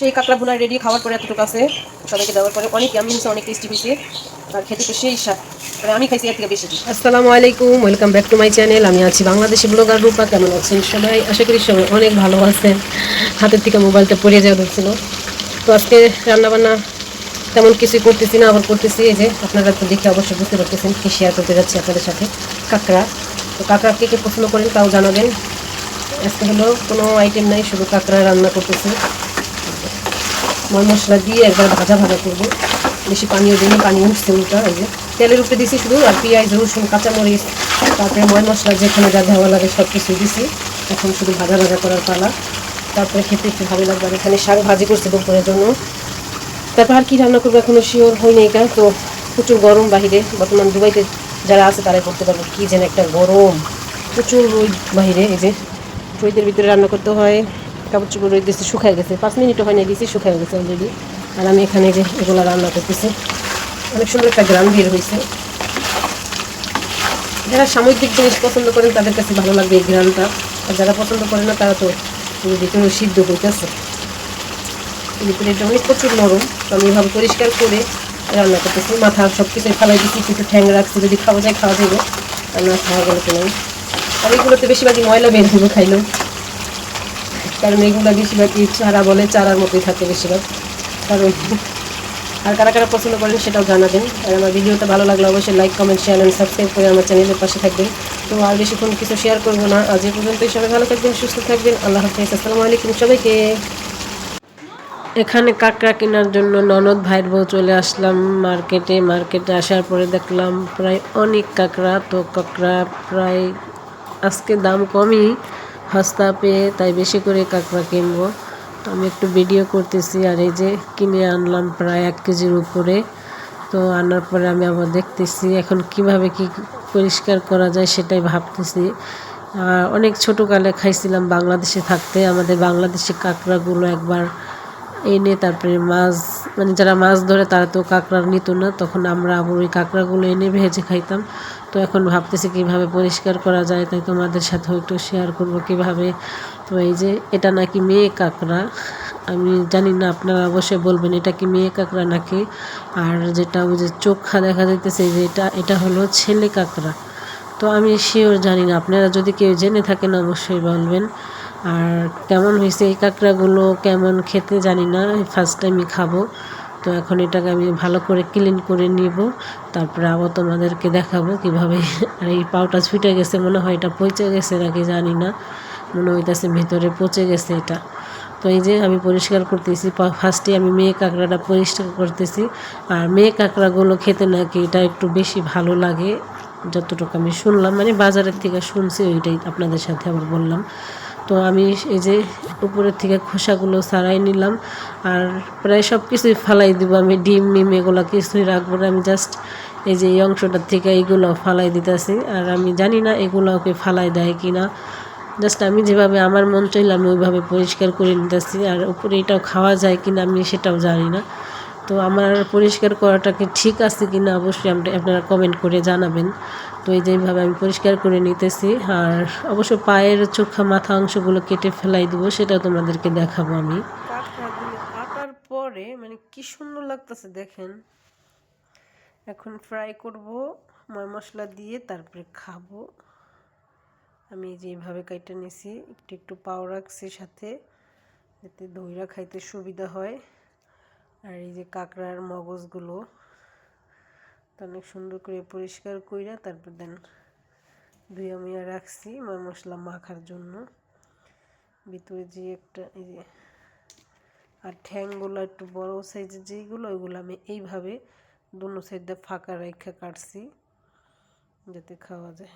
সেই কাঁকড়া ভুনা রেডি খাওয়ার পরে এতটুকু আছে, সবাইকে দেওয়ার পরে। অনেক আমি হয়েছে, অনেক টেস্টি হয়েছে। আর খেতে তো সেই স্বাদ। মানে আমি খাইছি এর থেকে বেশি আসসালামু আলাইকুম welcome back to my channel আমি আছি বাংলাদেশি ব্লগার রূপা, কেমন আছেন সবাই? আশা করি সবাই অনেক ভালো আছেন। হাতের থেকে মোবাইলটা পড়ে যাওয়া ধরছিল। তো আজকে রান্নাবান্না তেমন কিছুই করতেছি না, আবার করতেছি। এই যে, আপনারা তো দেখে অবশ্যই বুঝতে পারতেছেন কি শেয়ার করতে যাচ্ছি আপনাদের সাথে। কাঁকড়া। তো কাঁকড়া কে কে পছন্দ করেন তাও জানাবেন। আজকে হলো কোনো আইটেম নাই, শুধু কাঁকড়া রান্না করতেছি। ময় মশলা দিয়ে একবার ভাজা ভাজা করব। বেশি পানিও দিই পানি উঠছে উল্টা, এই যে। তেলের উপরে দিছি শুধু, আর পেঁয়াজ, রসুন, কাঁচামরিচ, তারপরে ময় মশলা, যেখানে যা দেওয়া লাগে সব কিছু দিছি। এখন শুধু ভাজা ভাজা করার পালা। তারপরে খেতে একটু ভালো লাগবে এখানে শাক ভাজি করছি দুপুরের জন্য। তারপর আর কি রান্না করব এখনও শিওর হয়নি এটা তো প্রচুর গরম বাহিরে। বর্তমান দুবাইতে যারা আছে, তারাই করতে পারবে। কী যেন একটা গরম। প্রচুর রোদ বাহিরে, এই যে। রোদের ভিতরে রান্না করতে হয়। কাপড় চোপড় রোদ শুকায় গেছে। পাঁচ মিনিটও হয় না দিয়েছি শুকায় গেছে অলরেডি আর আমি এখানে যে এগুলো রান্না করতেছি, অনেক সুন্দর একটা গ্রাম বের হয়েছে। যারা সামুদ্রিক জিনিস পছন্দ করেন, তাদের কাছে ভালো লাগবে এই গ্রামটা। আর যারা পছন্দ করে না, তারা তো ভিতরে সিদ্ধ হইতেছে। এটা অনেক প্রচুর নরম, তো আমি এভাবে পরিষ্কার করে রান্না করতেছি। মাথা সব কিছু ফালাই দিচ্ছি কিছু ঠ্যাং রাখছি, যদি খাওয়া যায়, খাওয়া যাবে। আর না খাওয়া গেলে নাই আর এগুলোতে বেশিরভাগই ময়লা বের হইব খাইলেও কারণ এগুলো বেশিরভাগই চারা বলে, চারার মতোই থাকে বেশিরভাগ। কারণ আর কারা কারা পছন্দ করেন সেটাও জানাবেন আর আমার ভিডিওটা ভালো লাগলে অবশ্যই like comment share and subscribe করে আমার চ্যানেলের পাশে থাকবেন। তো আর বেশিক্ষণ কিছু শেয়ার করব না। আজ এ পর্যন্তই। সবাই ভালো থাকবেন, সুস্থ থাকবেন। আল্লাহ হাফিজ। আসসালামু আলাইকুম সবাইকে। এখানে কাঁকড়া কেনার জন্য ননদ ভাইয়ের বউ চলে আসলাম মার্কেটে। মার্কেটে আসার পরে দেখলাম প্রায় অনেক কাঁকড়া। তো কাঁকড়া প্রায় আজকে দাম কমই। সস্তা পেয়ে তাই বেশি করে কাঁকড়া কিনবো। তো আমি একটু ভিডিও করতেছি আর এই যে কিনে আনলাম প্রায় এক কেজির উপরে। তো আনার পরে আমি আবার দেখতেছি এখন কীভাবে কি পরিষ্কার করা যায় সেটাই ভাবতেছি। অনেক ছোটোকালে খাইছিলাম বাংলাদেশে থাকতে। আমাদের বাংলাদেশি কাঁকড়াগুলো একবার এনে তারপরে মাছ মানে যারা মাছ ধরে, তারা তো কাঁকড়া নিত না। তখন আমরা আবার ওই কাঁকড়াগুলো এনে ভেজে খাইতাম। তো এখন ভাবতেছি কীভাবে পরিষ্কার করা যায়, তাই তোমাদের সাথেও একটু শেয়ার করব কীভাবে। তো এই যে, এটা নাকি মেয়ে কাঁকড়া? আমি জানি না, আপনারা অবশ্যই বলবেন, এটা কি মেয়ে কাঁকড়া নাকি? আর যেটা ওই যে চোখা দেখা যাইতেছে যে এটা এটা হলো ছেলে কাঁকড়া। তো আমি শিওর জানি না, আপনারা যদি কেউ জেনে থাকেন, অবশ্যই বলবেন। আর কেমন হয়েছে এই কাঁকড়াগুলো কেমন খেতে জানি না ফার্স্ট টাইমই খাব। তো এখন এটাকে আমি ভালো করে ক্লিন করে নিব। তারপরে আবার তোমাদেরকে দেখাবো কীভাবে আর এই পাউটা ছুটে গেছে, মনে হয় এটা পচে গেছে নাকি জানি না। মনে হইতেছে ভেতরে পচে গেছে এটা। তো এই যে আমি পরিষ্কার করতেছি ফার্স্টে আমি মেয়ে কাঁকড়াটা পরিষ্কার করতেছি। আর মেয়ে কাঁকড়াগুলো খেতে নাকি এটা একটু বেশি ভালো লাগে। যতটুকু আমি শুনলাম মানে বাজারের থেকে শুনছি, ওইটাই আপনাদের সাথে আবার বললাম। তো আমি এই যে উপরের থেকে খোসাগুলো সারাই নিলাম আর প্রায় সব কিছুই ফালাই দিব। আমি ডিম মিম এগুলো কিছুই রাখব না। আমি জাস্ট এই যে এই অংশটার থেকে এইগুলো ফালাই দিতেছি। আর আমি জানি না এগুলো ওকে ফালাই দেয় কি না জাস্ট আমি যেভাবে আমার মন চাইলে আমি ওইভাবে পরিষ্কার করে নিতেছি। আর উপরে এটাও খাওয়া যায় কিনা আমি সেটাও জানি না। তো আমার পরিষ্কার করাটাকে ঠিক আছে কি না অবশ্যই আপনারা কমেন্ট করে জানাবেন। তো এই যেভাবে আমি পরিষ্কার করে নিতেছি, আর অবশ্য পায়ের চোখা মাথা অংশগুলো কেটে ফেলাই দেবো সেটা তোমাদেরকে দেখাবো আমি। কাটার পরে মানে কি সুন্দর লাগতেছে দেখেন। এখন ফ্রাই করব, ময় মশলা দিয়ে তারপরে খাব। আমি যেভাবে কাইটে নিছি, একটু একটু পাও রাখছি সাথে, যাতে দইরা খাইতে সুবিধা হয়। আর এই যে কাঁকড়ার মগজগুলো অনেক সুন্দর করে পরিষ্কার কইরা তারপর দেন ধুইয়া মুইয়া রাখছি মশলা মাখার জন্য। ভিতরে যে একটা এই যে আর ঠ্যাংগুলো একটু বড় সাইজের যেইগুলো, ওইগুলো আমি এইভাবে দুনো সাইডটা ফাঁকা রেখে কাটছি যাতে খাওয়া যায়।